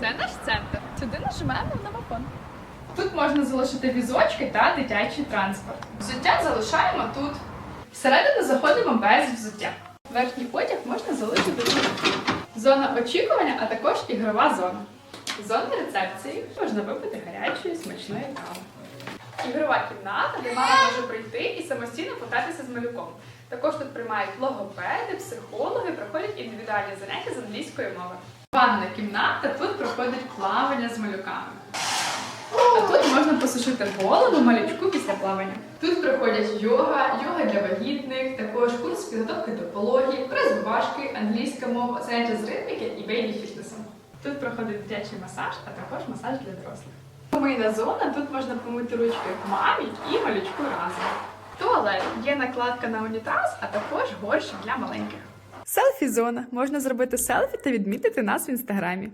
Це наш центр. Сюди нажимаємо на вагон. Тут можна залишити візочки та дитячий транспорт. Взуття залишаємо тут. Всередину заходимо без взуття. Верхній одяг можна залишити тут. Зона очікування, а також ігрова зона. Зона рецепції можна випити гарячої смачної кави. Ігрова кімната, де мама може прийти і самостійно погратися з малюком. Також тут приймають логопеди, психологи, проходять індивідуальні заняття з англійської мови. Ванна кімната, тут проходить плавання з малюками. А тут можна посушити голову малючку після плавання. Тут проходять йога, йога для вагітних, також курс підготовки до пологів, розвивашки, англійська мова, заняття з ритміки і бейбі фітнесом. Тут проходить дитячий масаж, а також масаж для дорослих. Помийна зона, тут можна помити ручки мамі і малючку разом. Туалет є накладка на унітаз, а також горщик для маленьких. Селфі-зона. Можна зробити селфі та відмітити нас в інстаграмі.